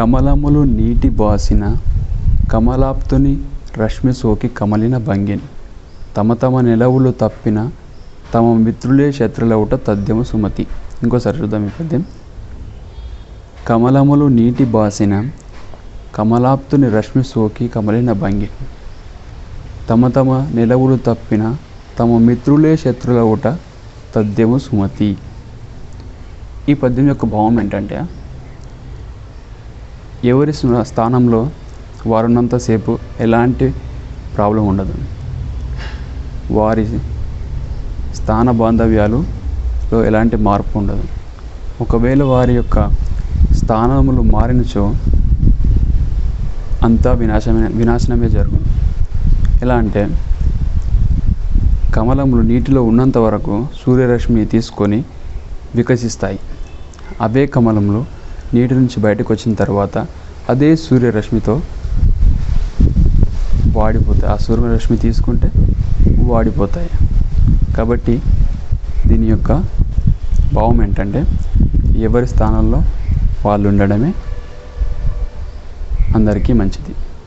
కమలములు నీటి బాసిన కమలాప్తుని రశ్మి సోకి కమలిన భంగిన్. తమ తమ నిలవులు తప్పిన తమ మిత్రులే శత్రులవుట తథ్యము సుమతి. ఇంకోసారి చూద్దాం ఈ పద్యం. కమలములు నీటి బాసిన కమలాప్తుని రశ్మి సోకి కమలిన భంగి తమ తమ నిలవులు తప్పిన తమ మిత్రులే శత్రులవుట తథ్యము సుమతి. ఈ పద్యం యొక్క భావం ఏంటంటే ఎవరి స్థానంలో వారున్నంతసేపు ఎలాంటి ప్రాబ్లం ఉండదు. వారి స్థాన బాంధవ్యాలులో ఎలాంటి మార్పు ఉండదు. ఒకవేళ వారి యొక్క స్థానములు మారినచో అంతా వినాశమే వినాశనమే జరుగును. ఎలా అంటే కమలములు నీటిలో ఉన్నంత వరకు సూర్యరశ్మి తీసుకొని వికసిస్తాయి. అవే కమలములు నీటి నుంచి బయటకు వచ్చిన తర్వాత అదే సూర్యరశ్మితో వాడిపోతాయి. ఆ సూర్యరశ్మి తీసుకుంటే వాడిపోతాయి. కాబట్టి దీని యొక్క భావం ఏంటంటే ఎవరి స్థానంలో వాళ్ళు ఉండడమే అందరికీ మంచిది.